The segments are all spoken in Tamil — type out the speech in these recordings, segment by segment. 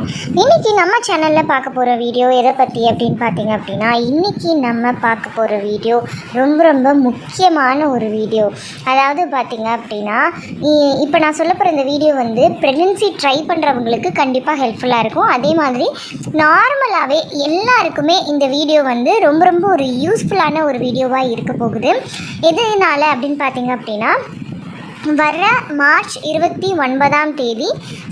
இன்னைக்கு நம்ம சேனலில் பார்க்க போகிற வீடியோ எதை பற்றி அப்படின்னு பார்த்தீங்க அப்படின்னா இன்றைக்கி நம்ம பார்க்க போகிற வீடியோ ரொம்ப ரொம்ப முக்கியமான ஒரு வீடியோ அதாவது பார்த்தீங்க அப்படின்னா இப்போ நான் சொல்ல போகிற இந்த வீடியோ வந்து ப்ரெக்னென்சி ட்ரை பண்ணுறவங்களுக்கு கண்டிப்பாக ஹெல்ப்ஃபுல்லாக இருக்கும். அதே மாதிரி நார்மலாகவே எல்லாருக்குமே இந்த வீடியோ வந்து ரொம்ப ரொம்ப ஒரு யூஸ்ஃபுல்லான ஒரு வீடியோவாக இருக்க போகுது. எதனால் அப்படின்னு பார்த்தீங்க அப்படின்னா வர்ற மார்ச் இருபத்தி ஒன்பதாம் தேதி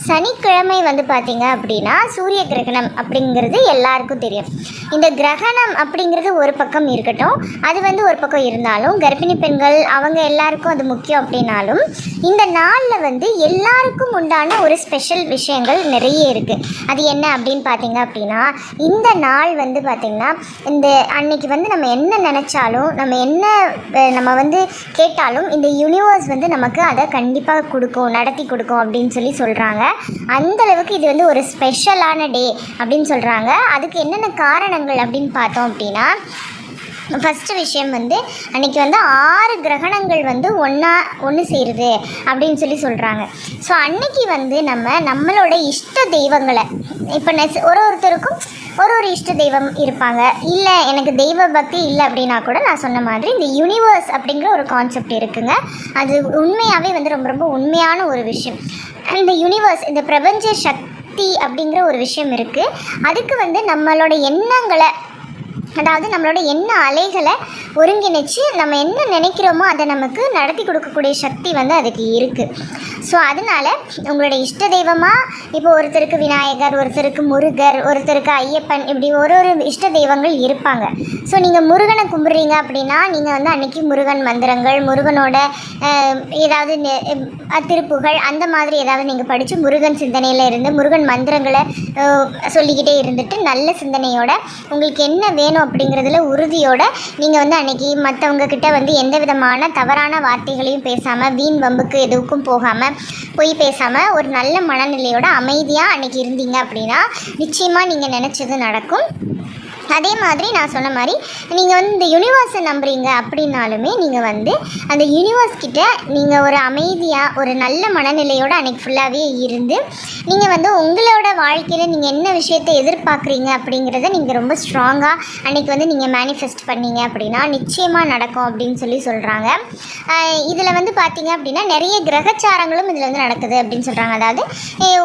சனிக்கிழமை வந்து பார்த்திங்க அப்படின்னா சூரிய கிரகணம் அப்படிங்கிறது எல்லாருக்கும் தெரியும். இந்த கிரகணம் அப்படிங்கிறது ஒரு பக்கம் இருக்கட்டும் அது வந்து ஒரு பக்கம் இருந்தாலும் கர்ப்பிணி பெண்கள் அவங்க எல்லாருக்கும் அது முக்கியம் அப்படின்னாலும் இந்த நாளில் வந்து எல்லாருக்கும் உண்டான ஒரு ஸ்பெஷல் விஷயங்கள் நிறைய இருக்குது அது என்ன அப்படின்னு பார்த்தீங்க அப்படின்னா இந்த நாள் வந்து பார்த்திங்கன்னா இந்த அன்னைக்கு வந்து நம்ம என்ன நினச்சாலும் நம்ம என்ன நம்ம வந்து கேட்டாலும் இந்த யூனிவர்ஸ் வந்து நமக்கு அதை கண்டிப்பாக கொடுக்கும் நடத்தி கொடுக்கும் அப்படின்னு சொல்லி சொல்கிறாங்க அந்த அளவுக்கு இது வந்து ஒரு ஸ்பெஷலான டே அப்படின்னு சொல்கிறாங்க அதுக்கு என்னென்ன காரணங்கள் அப்படின்னு பார்த்தோம் அப்படின்னா ஃபஸ்ட்டு விஷயம் வந்து அன்றைக்கி வந்து ஆறு கிரகணங்கள் வந்து ஒன்றா ஒன்று சேருது அப்படின்னு சொல்லி சொல்கிறாங்க ஸோ அன்னைக்கு வந்து நம்ம நம்மளோட இஷ்ட தெய்வங்களை இப்போ நெஸ் ஒரு ஒருத்தருக்கும் ஒரு ஒரு இஷ்ட தெய்வம் இருப்பாங்க. இல்லை எனக்கு தெய்வ பக்தி இல்லை அப்படின்னா கூட நான் சொன்ன மாதிரி இந்த யூனிவர்ஸ் அப்படிங்கிற ஒரு கான்செப்ட் இருக்குங்க. அது உண்மையாகவே வந்து ரொம்ப ரொம்ப உண்மையான ஒரு விஷயம். இந்த யூனிவர்ஸ் இந்த பிரபஞ்ச சக்தி அப்படிங்கிற ஒரு விஷயம் இருக்குது அதுக்கு வந்து நம்மளோட எண்ணங்களை அதாவது நம்மளோட எண்ண அலைகளை ஒருங்கிணைச்சு நம்ம என்ன நினைக்கிறோமோ அதை நமக்கு நடத்தி கொடுக்கக்கூடிய சக்தி வந்து அதுக்கு இருக்குது ஸோ அதனால உங்களோட இஷ்ட தெய்வமாக இப்போ ஒருத்தருக்கு விநாயகர் ஒருத்தருக்கு முருகர் ஒருத்தருக்கு ஐயப்பன் இப்படி ஒரு ஒரு இஷ்ட தெய்வங்கள் இருப்பாங்க. ஸோ நீங்கள் முருகனை கும்பிட்றீங்க அப்படின்னா நீங்கள் வந்து அன்றைக்கி முருகன் மந்திரங்கள் முருகனோட ஏதாவது நெ- திருப்புகள் அந்த மாதிரி ஏதாவது நீங்கள் படித்து முருகன் சிந்தனையில் இருந்து முருகன் மந்திரங்களை சொல்லிக்கிட்டே இருந்துட்டு நல்ல சிந்தனையோட உங்களுக்கு என்ன வேணும் அப்படிங்கிறதுல உறுதியோட நீங்கள் வந்து அன்னைக்கு மற்றவங்க கிட்ட வந்து எந்த விதமான தவறான வார்த்தைகளையும் பேசாமல் வீண் வம்புக்கு எதுவுக்கும் போகாமல் பொய் பேசாமல் ஒரு நல்ல மனநிலையோட அமைதியாக அன்றைக்கி இருந்தீங்க அப்படின்னா நிச்சயமாக நீங்கள் நினச்சது நடக்கும். அதே மாதிரி நான் சொன்ன மாதிரி நீங்கள் வந்து இந்த யூனிவர்ஸை நம்புறீங்க அப்படின்னாலுமே நீங்கள் வந்து அந்த யூனிவர்ஸ் கிட்ட நீங்கள் ஒரு அமைதியாக ஒரு நல்ல மனநிலையோடு அன்றைக்கி ஃபுல்லாகவே இருந்து நீங்கள் வந்து உங்களோட வாழ்க்கையில் நீங்கள் என்ன விஷயத்தை எதிர்பார்க்குறீங்க அப்படிங்கிறத நீங்கள் ரொம்ப ஸ்ட்ராங்காக அன்றைக்கி வந்து நீங்கள் மேனிஃபெஸ்ட் பண்ணீங்க அப்படின்னா நிச்சயமாக நடக்கும் அப்படின்னு சொல்லி சொல்கிறாங்க இதில் வந்து பார்த்தீங்க அப்படின்னா நிறைய கிரகச்சாரங்களும் இதில் வந்து நடக்குது அப்படின்னு சொல்கிறாங்க அதாவது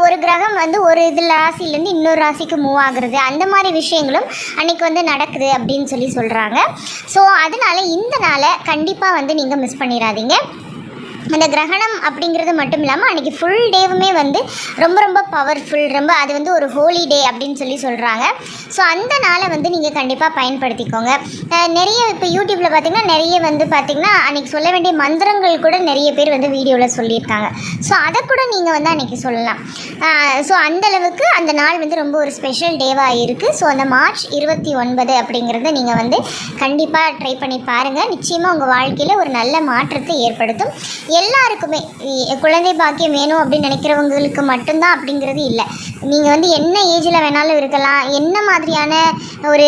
ஒரு கிரகம் வந்து ஒரு இதில் ராசியிலேருந்து இன்னொரு ராசிக்கு மூவ் ஆகுறது அந்த மாதிரி விஷயங்களும் அன்னைக்கு வந்து நடக்குது அப்படின்னு சொல்லி சொல்கிறாங்க ஸோ அதனால் இந்த நாளை கண்டிப்பாக வந்து நீங்கள் மிஸ் பண்ணிடாதீங்க அந்த கிரகணம் அப்படிங்கிறது மட்டும் இல்லாமல் அன்றைக்கி ஃபுல் டேவுமே வந்து ரொம்ப ரொம்ப பவர்ஃபுல் ரொம்ப அது வந்து ஒரு ஹோலி டே அப்படின்னு சொல்லி சொல்கிறாங்க ஸோ அந்த நாளை வந்து நீங்கள் கண்டிப்பாக பயன்படுத்திக்கோங்க. நிறைய இப்போ யூடியூப்பில் பார்த்திங்கன்னா நிறைய வந்து பார்த்திங்கன்னா அன்றைக்கி சொல்ல வேண்டிய மந்திரங்கள் கூட நிறைய பேர் வந்து வீடியோவில் சொல்லியிருக்காங்க. ஸோ அதை கூட நீங்கள் வந்து அன்றைக்கி சொல்லலாம். ஸோ அந்த அளவுக்கு அந்த நாள் வந்து ரொம்ப ஒரு ஸ்பெஷல் டேவாக இருக்குது ஸோ அந்த மார்ச் இருபத்தி ஒன்பது அப்படிங்கிறத நீங்கள் வந்து கண்டிப்பாக ட்ரை பண்ணி பாருங்கள் நிச்சயமாக உங்கள் வாழ்க்கையில் ஒரு நல்ல மாற்றத்தை ஏற்படுத்தும். எல்லாருக்குமே. குழந்தை பாக்கியம் வேணும் அப்படின்னு நினைக்கிறவங்களுக்கு மட்டும்தான் அப்படிங்கிறது இல்லை. நீங்கள் வந்து என்ன ஏஜில் வேணாலும் இருக்கலாம். என்ன மாதிரியான ஒரு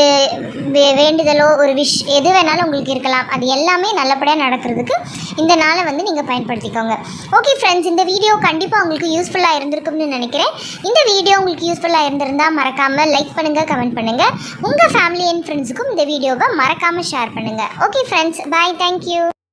வே- வேண்டுதலோ ஒரு விஷ் எது வேணாலும் உங்களுக்கு இருக்கலாம். அது எல்லாமே நல்லபடியாக நடக்கிறதுக்கு இந்த நாளை வந்து நீங்கள் பயன்படுத்திக்கோங்க. ஓகே ஃப்ரெண்ட்ஸ் இந்த வீடியோ கண்டிப்பாக உங்களுக்கு யூஸ்ஃபுல்லாக இருந்திருக்கும்னு நினைக்கிறேன். இந்த வீடியோ உங்களுக்கு யூஸ்ஃபுல்லாக இருந்திருந்தால் மறக்காமல் லைக் பண்ணுங்கள் கமெண்ட் பண்ணுங்கள் உங்கள் ஃபேமிலி அண்ட் ஃப்ரெண்ட்ஸுக்கும் இந்த வீடியோவை மறக்காமல் ஷேர் பண்ணுங்கள் ஓகே ஃப்ரெண்ட்ஸ் பாய் தேங்க்யூ